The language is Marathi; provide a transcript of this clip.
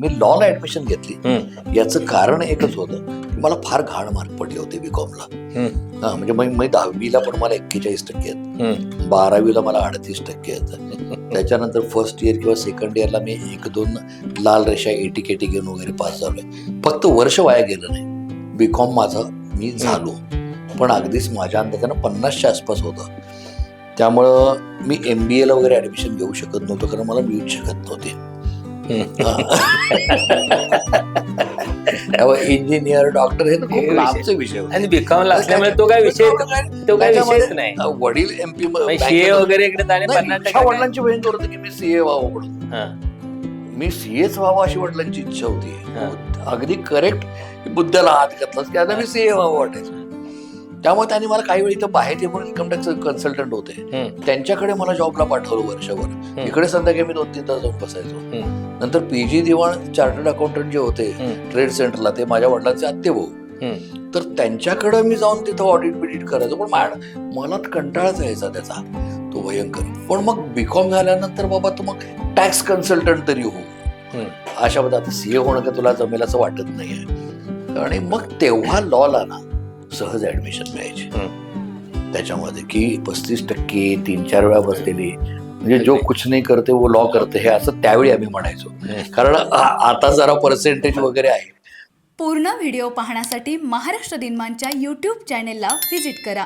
मी लॉला ऍडमिशन घेतली. याचं कारण एकच होतं की मला फार घाण मार्क पडले होते बीकॉमला हा म्हणजे मी दहावीला पण मला एक्केचाळीस टक्के आहेत. बारावीला मला अडतीस टक्के आहेत. त्याच्यानंतर फर्स्ट इयर किंवा सेकंड इयरला मी एक दोन लाल रेषा एटी केटी घेऊन वगैरे पास झालोय. फक्त वर्ष वाया गेलं नाही. बीकॉम माझं मी झालो. पण अगदीच माझ्या अंदाजानं पन्नासच्या आसपास होतं. त्यामुळं मी एम बी एला वगैरे ऍडमिशन घेऊ शकत नव्हतो कारण मला मिळूच शकत नव्हते. इंजिनियर डॉक्टर हे तर खूप लांबचे विषय होते. आणि बीकॉमला असल्यामुळे तो काय विषय तो काय त्याच्यामध्ये, विषयच नाही. अ, वडील एमपी सीए वगैरे इकडे जाणे पन्नास टक्के वडिलांची भयंकर होतं की मी सीए व्हावं म्हणून. हा, मी सीएच व्हावं अशी वडिलांची इच्छा हा. होती अगदी करेक्ट बुद्धाला हात घातलास की आता मी सीए व्हावं वाटायचं. त्यामुळे त्यांनी मला काही वेळी इथं बाहेर ते म्हणून इन्कम टॅक्स कन्सल्टंट होते त्यांच्याकडे मला जॉबला पाठवलं वर्षभर. इकडे संध्याकाळी मी दोन तीन तास जाऊन बसायचो. नंतर पीजी दिवाण चार्टर्ड अकाउंटंट जे होते ट्रेड सेंटरला ते माझ्या वडिलांचे आत्ते भाऊ. तर त्यांच्याकडे मी जाऊन तिथं ऑडिट बिडिट करायचो. पण मॅड मला कंटाळाच यायचा त्याचा. तो भयंकर. पण मग बीकॉम झाल्यानंतर बाबा तू मग टॅक्स कन्सल्टंट तरी हो. अशा आता सीए होणं का तुला जमेल असं वाटत नाहीये. आणि मग तेव्हा लॉला ना सहज ऍडमिशन मिळायची. त्याच्यामध्ये की पस्तीस टक्के तीन चार वेळा बसलेली म्हणजे जो कुछ नाही करते वो लॉ करते. हे असं त्यावेळी आम्ही म्हणायचो. कारण आता जरा पर्सेंटेज वगैरे आहे. पूर्ण व्हिडिओ पाहण्यासाठी महाराष्ट्र दिनमानच्या यूट्यूब चॅनेलला व्हिजिट करा.